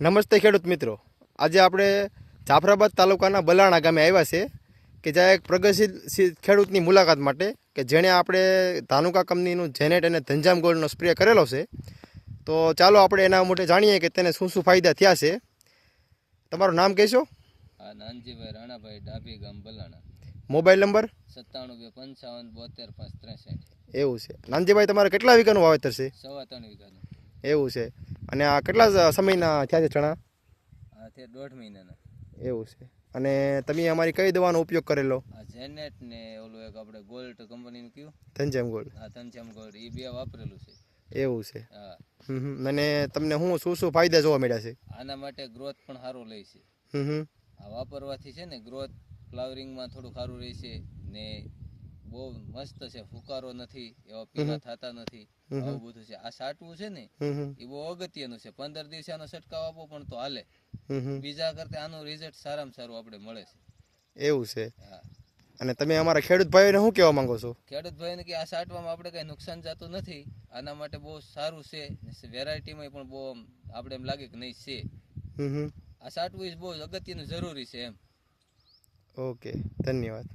નમસ્તે ખેડૂત મિત્રો. આજે આપણે જાફરાબાદ તાલુકાના બલાણા ગામે આવ્યા છે કે જ્યાં એક પ્રગતિશીલ ખેડૂતની મુલાકાત માટે કે જેણે આપણે ધાનુકા કંપનીનું જેનેટ અને ધંજામ ગોલ્ડનો સ્પ્રે કરેલો છે. તો ચાલો આપણે એના માટે જાણીએ કે તેને શું શું ફાયદા થયા છે. તમારું નામ કહેશો? નાનજીભાઈ રાણાભાઈ ડાભી ગામ બલાણા. Mobile number? સત્તાણું બે પંચાવન બોતેર પાંચ ત્રેસઠ. એવું છે. નાનજીભાઈ તમારે કેટલા વીઘાનું વાવેતર છે? સવા ત્રણ વીઘાનું. એવું છે. અને આ કેટલા સમયના થયા છે ચણા? દોઢ મહિનાના. એવું છે. અને તમે અમારી કઈ દવાનો ઉપયોગ કરેલો? જેનેટ ને ઓલું એક આપણે ગોલ્ડ કંપનીનું કયું? ધનજામ ગોલ્ડ. આ તનચમ ગોલ્ડ. એ બે વાપરેલું છે. એવું છે. હા. અને તમને હું શું શું ફાયદા જોવા મળ્યા છે? આના માટે ગ્રોથ પણ સારો લે છે. આ વાપરવાથી છે ને ગ્રોથ ફ્લાવરિંગમાં થોડું સારું રહેશે ને બહુ મસ્ત છે ફુકારો નથી એવા પીળા થતા નથી આવું બધું છે. આ સાટવું છે ને એ બહુ અગત્યનું છે. પંદર દિવસે આનો છટકાવ આપો પણ તો હાલે. બીજા કરતા આનું રિઝલ્ટ સારામાં સારું આપણે મળે છે. એવું છે. હા. અને તમે અમારા ખેડૂત ભાઈને શું કહેવા માંગો છો? ખેડૂત ભાઈને કે આ સાટવામાં આપણે કઈ નુકસાન જતું નથી. આના માટે બહુ સારું છે. વેરાયટીમાં પણ બહુ આપણે એમ લાગે કે નહીં છે. આ સાટવું બહુ અગત્યનું જરૂરી છે એમ. ઓકે ધન્યવાદ.